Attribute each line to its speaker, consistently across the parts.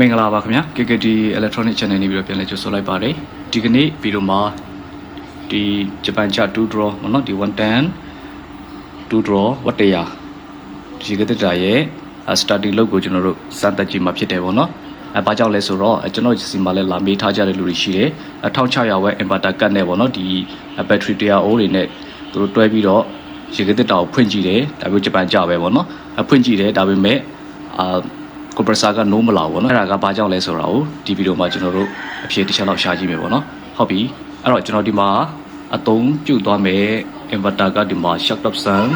Speaker 1: မင်္ဂလာပါခင်ဗျာ KKT Electronic Channel နေပြီးတော့ပြန်လည်ကြိုဆိုလိုက်ပါတယ်ဒီကနေ့ဗီဒီယိုမှာဒီဂျပန်ချ2 draw မနော်ဒီ110 2 draw ဝတ်တရာဒီကတက်တာရဲ့ starting လောက်ကိုကျွန်တော်တို့စမ်းသပ်ကြည့်မှာဖြစ်တယ်ပေါ့နော်အဲဘာကြောင့်လဲဆိုတော့အဲကျွန်တော်စီမှာလည်းလာမေးထားကြတဲ့လူတွေရှိတယ်1600ဝက် inverter ကတ်နဲ့ပေါ့နော်ဒီ battery တရားအိုးတွေနဲ့သူတို့တွဲပြီးတော့ရေကတက်တာကိုဖွင့်ကြည့်တယ်ဒါပေမဲ့ဂျပန်ကြပဲပေါ့နော်အဖွင့်ကြည့်တယ်ဒါပေမဲ့အာ compressor က no မလာဘူးပေါ့နော်အဲ့ဒါကဘာကြောင့်လဲဆိုတာကိုဒီဗီဒီယိုမှာကျွန်တော်တို့အဖြေတစ်ချက်လောက်ရှာကြည့်မယ်ပေါ့နော်ဟုတ်ပြီအဲ့တော့ကျွန်တော်ဒီမှာအသုံးပြုသွားမယ် inverter ကဒီမှာ shocktop sun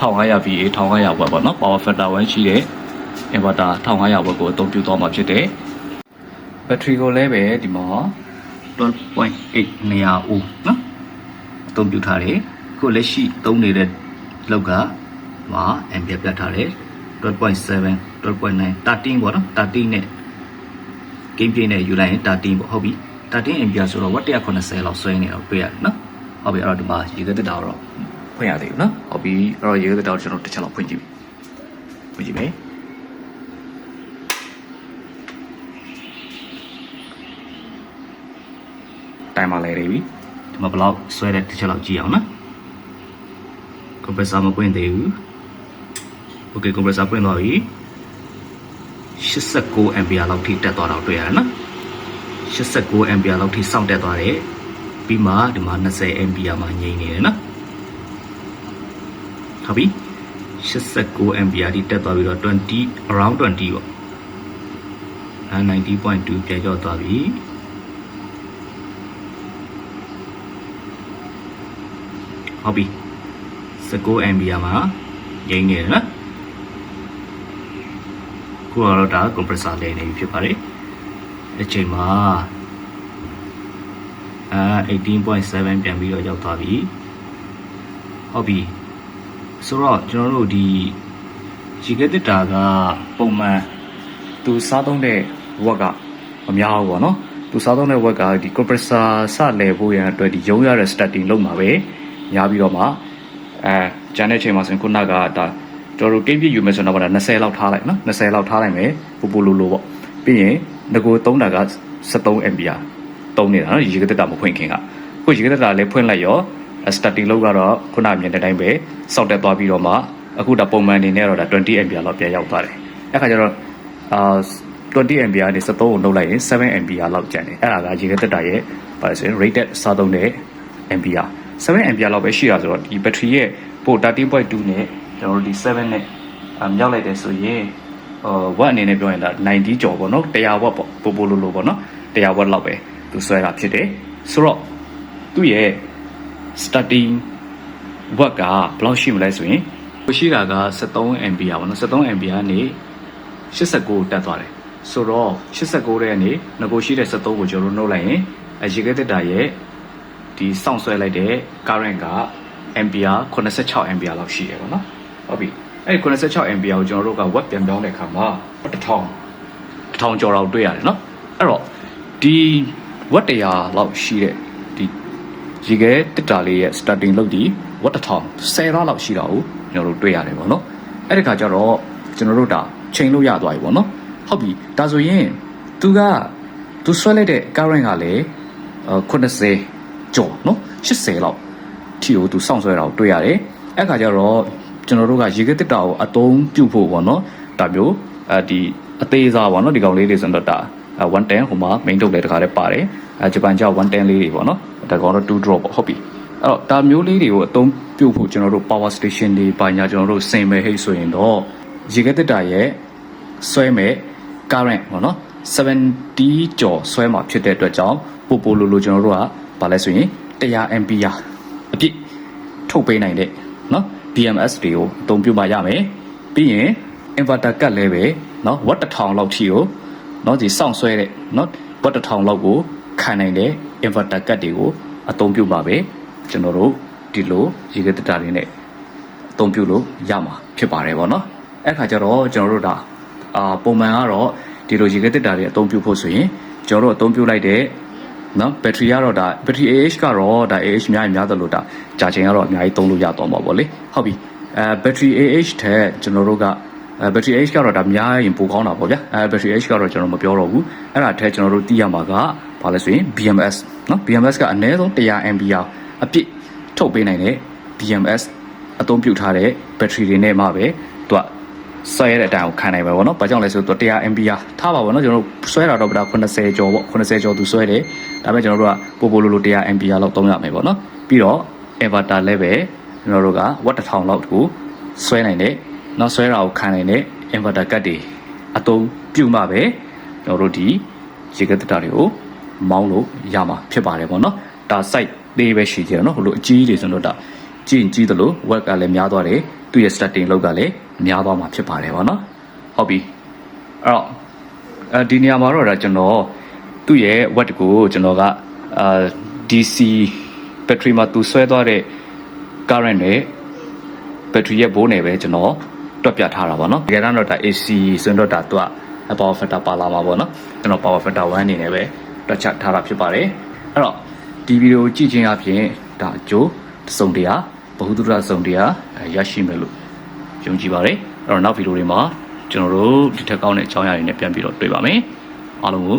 Speaker 1: 1500 VA 1500 W ပေါ့နော် power factor 1ရှိတဲ့ inverter 1500 W ကိုအသုံးပြုသွားမှာဖြစ်တယ်ဘက်ထရီကိုလည်းပဲဒီမှာ12.8နေရာဦးနော်အသုံးပြုထားတယ်ခုလက်ရှိသုံးနေတဲ့လောက်ကဒီမှာ ampere ပြတ်ထားတယ် 12.7 12.9 13ပေါ့နော်13နဲ့ game play နဲ့ယူလိုက်ရင်13ပေါ့ဟုတ်ပြီ13 ampere ဆိုတော့ watt 190လောက်ဆွဲနေတော့တွေ့ရတယ်နော်ဟုတ်ပြီအဲ့တော့ဒီမှာရေခဲတက်တာတော့ဖွင့်ရသေးဘူးနော်ဟုတ်ပြီအဲ့တော့ရေခဲတက်တာကိုကျွန်တော်တစ်ချက်လောက်ဖွင့်ကြည့်ဖွင့်ကြည့်မယ်တိုင်မှာလဲနေပြီဒီမှာဘယ်လောက်ဆွဲတဲ့တစ်ချက်လောက်ကြည့်အောင်နော် compressor မပွင့်သေးဘူး okay compressor ပွင့်သွားပြီ89 ampere လောက်ထိတက်သွားတော့တွေ့ရတယ်နော်89 ampere လောက်ထိစောင့်တက်သွားတယ်ပြီးမှဒီမှာ20 ampere မှာငြိမ်နေတယ်နော်ဟုတ်ပြီ89 ampere ထိတက်သွားပြီးတော့20 around 20ပေါ့အဲ90.2ပြန်ကျော်သွားပြီဟုတ်ပြီ19 ampere မှာငြိမ်နေတယ်နော် ခုကတော့ဒါ compressor လဲနေပြီဖြစ်ပါတယ်အချိန်မှာအဲ18.7ပြန်ပြီးတော့ရောက်သွားပြီဟုတ်ပြီဆိုတော့ကျွန်တော်တို့ဒီရေခဲတစ်တာကပုံမှန်သူစားသုံးတဲ့ဝက်ကမများဘူးပေါ့နော်သူစားသုံးတဲ့ဝက်ကဒီ compressor စလဲဖို့ရန်အတွက်ဒီရုံးရတဲ့ starting လုပ်မှာပဲများပြီးတော့မှအဲကျန်တဲ့ချိန်မှာဆိုရင်ခုနကဒါ ကျွန်တော်တို့ကိတ်ပြယူမယ်ဆိုတော့ဒါ20လောက်ထားလိုက်နော်20လောက်ထားလိုက်မယ်ပူပူလိုလိုပေါ့ပြီးရင်ငကိုသုံးတာက73 ampere သုံးနေတာနော်ရေကတက်တာမဖွင့်ခင်ကခုရေကတက်တာလည်းဖွင့်လိုက်ရော starting လောက်ကတော့ခုနမြင်တဲ့အတိုင်းပဲစောက်တက်သွားပြီးတော့မှအခုဒါပုံမှန်အနေနဲ့တော့ဒါ20 ampere လောက်ပြန်ရောက်သွားတယ်အဲ့ခါကျတော့အာ20 ampere နဲ့73ကိုနှုတ်လိုက်ရင်7 ampere လောက်ကျန်တယ်အဲ့ဒါကရေကတက်တာရဲ့ပါဆိုရင် rated စားသုံးတဲ့ ampere 7 ampere လောက်ပဲရှိတာဆိုတော့ဒီ battery ရဲ့ပို့13.2နဲ့ ကျွန်တော်တို့ဒီ7နဲ့အမြောက်လိုက်တယ်ဆိုရင်ဟိုဝက်အနေနဲ့ပြောရင်ဒါ90ကျော်ပေါ့နော်100ဝက်ပေါ့ပို့ပို့လို့လို့ပေါ့နော်100ဝက်လောက်ပဲသူဆွဲတာဖြစ်တယ်ဆိုတော့သူ့ရဲ့ starting watt ကဘယ်လောက်ရှိမလဲဆိုရင်ကိုရှိတာက73 ampere ပေါ့နော်73 ampere ကနေ89တက်သွားတယ်ဆိုတော့89တဲ့ကနေငကိုရှိတဲ့73ကိုကျွန်တော်တို့နှုတ်လိုက်ရင်အရေခဲတက်တာရဲ့ဒီစောင့်ဆွဲလိုက်တဲ့ current က ampere 86 ampere လောက်ရှိတယ်ပေါ့နော် ဟုတ်ပြီအဲ့ဒီ86 ampere ကိုကျွန်တော်တို့က watt ပြန်ပြောင်းတဲ့အခါမှာ1000 1000ကျော်တော့တွေ့ရတယ်နော်အဲ့တော့ဒီဝက်တရာလောက်ရှိတဲ့ဒီရေခဲတစ်တာလေးရဲ့ starting လုပ်ဒီဝက်တစ်ထောင်10ရလောက်ရှိတာကိုကျွန်တော်တို့တွေ့ရတယ်ပေါ့နော်အဲ့ဒီခါကျတော့ကျွန်တော်တို့ဒါချိန်လို့ရသွားပြီပေါ့နော်ဟုတ်ပြီဒါဆိုရင်သူကသူဆွဲလိုက်တဲ့ current ကလည်း80ကျော်နော်80လောက်ထီကိုသူစောင့်ဆွဲတာကိုတွေ့ရတယ်အဲ့ခါကျတော့ ကျွန်တော်တို့ကရေခဲတစ်တာကိုအသုံးပြုဖို့ပေါ့နော်ဒါမျိုးအဲဒီအသေးစားပေါ့နော်ဒီကောင်လေးတွေဆိုတော့ဒါ110ဟိုမှာ main ထုတ်လဲတခါတည်းပါတယ်အဲဂျပန်ကြောက်110လေးတွေပေါ့နော်ဒါကောင်တော့2 drop ပေါ့ဟုတ်ပြီအဲ့တော့ဒါမျိုးလေးတွေကိုအသုံးပြုဖို့ကျွန်တော်တို့ power station တွေပါညာကျွန်တော်တို့စင်မဲ့ဟိတ်ဆိုရင်တော့ရေခဲတစ်တာရဲ့ဆွဲမဲ့ current ပေါ့နော်70ကျော်ဆွဲမှာဖြစ်တဲ့အတွက်ကြောင့်ပို့ပို့လို့လို့ကျွန်တော်တို့ကဘာလဲဆိုရင်100 ampere အပြည့်ထုတ်ပေးနိုင်တဲ့နော် BMS တွေကိုအသုံးပြုမှရမယ်ပြီးရင် inverter ကတ်လည်းပဲနော်ဝတ်တစ်ထောင်လောက်ထိကိုနော်ဒီစောင့်ဆွဲတဲ့နော်ဝတ်တစ်ထောင်လောက်ကိုခံနိုင်တဲ့ inverter ကတ်တွေကိုအသုံးပြုပါပဲကျွန်တော်တို့ဒီလိုရေခဲတက်တာတွေနဲ့အသုံးပြုလို့ရမှာဖြစ်ပါတယ်ဗောနော်အဲ့ခါကျတော့ကျွန်တော်တို့ဒါအာပုံမှန်ကတော့ဒီလိုရေခဲတက်တာတွေအသုံးပြုဖို့ဆိုရင်ကျွန်တော်တို့အသုံးပြုလိုက်တဲ့ နော်ဘက်ထရီကတော့ဒါ battery AH ကတော့ဒါ AH အများကြီးများသလိုဒါကြာချိန်ကတော့အများကြီးသုံးလို့ရတော့မှာပေါ့လေဟုတ်ပြီအဲ battery AH ထက်ကျွန်တော်တို့က အဲ battery age ကတော့ဒါများရင်ပိုကောင်းတာပေါ့ဗျာအဲ battery age ကတော့ကျွန်တော်မပြောတော့ဘူးအဲ့ဒါထဲကျွန်တော်တို့သိရမှာကဘာလဲဆိုရင် BMS เนาะ BMS ကအနည်းဆုံး100 mAh အပြည့်ထုတ်ပေးနိုင်တဲ့ BMS အသုံးပြုထားတဲ့ battery တွေနဲ့မှပဲသူကဆွဲရတဲ့အတိုင်းကိုခံနိုင်ပါဘောเนาะ။ဘာကြောင့်လဲဆိုတော့100 mAh ထားပါဘောเนาะကျွန်တော်တို့ဆွဲတာတော့ဒါ80ကျော်ပေါ့80ကျော်သူဆွဲတယ်။ ဒါပေမဲ့ကျွန်တော်တို့ကပိုပိုလိုလို100 ampere လောက်သုံးရမယ်ပေါ့နော်ပြီးတော့ inverter လည်းပဲကျွန်တော်တို့က watt 1000လောက်ကိုဆွဲနိုင်တဲ့နောက်ဆွဲတာကိုခံနိုင်တဲ့ inverter ကတ်တွေအသုံးပြုမှပဲကျွန်တော်တို့ဒီရေကတက်တာတွေကိုမောင်းလို့ရမှာဖြစ်ပါတယ်ပေါ့နော်ဒါ site သေးပဲရှိကြတယ်နော်ဟိုလိုအကြီးတွေဆိုတော့ဒါကြည့်ကြည့်သလို work ကလည်းများသွားတယ်သူ့ရဲ့ starting လောက်ကလည်းများသွားမှာဖြစ်ပါတယ်ပေါ့နော်ဟုတ်ပြီအဲ့တော့အဲဒီနေရာမှာတော့ဒါကျွန်တော် သူ့ရဲ့ watt ကိုကျွန်တော်ကအာ DC battery မှာသူဆွဲသွားတဲ့ current နဲ့ battery ရဲ့ဘိုးနယ်ပဲကျွန်တော်တွက်ပြထားတာပေါ့နော်တကယ်တော့ဒါ AC ဆိုတော့ဒါသူက power factor ပါလာမှာပေါ့နော်ကျွန်တော် power factor 1အနေနဲ့ပဲတွက်ချထားတာဖြစ်ပါတယ်အဲ့တော့ဒီဗီဒီယိုကြည့်ခြင်းအပြင်ဒါအကျိုးတစုံတရာဘ ഹു တုရစုံတရာရရှိမယ်လို့ယုံကြည်ပါတယ်အဲ့တော့နောက်ဗီဒီယိုတွေမှာကျွန်တော်တို့ဒီထက်ကောင်းတဲ့အကြောင်းအရာတွေနဲ့ပြန်ပြီးတော့တွေ့ပါမယ်အားလုံးကို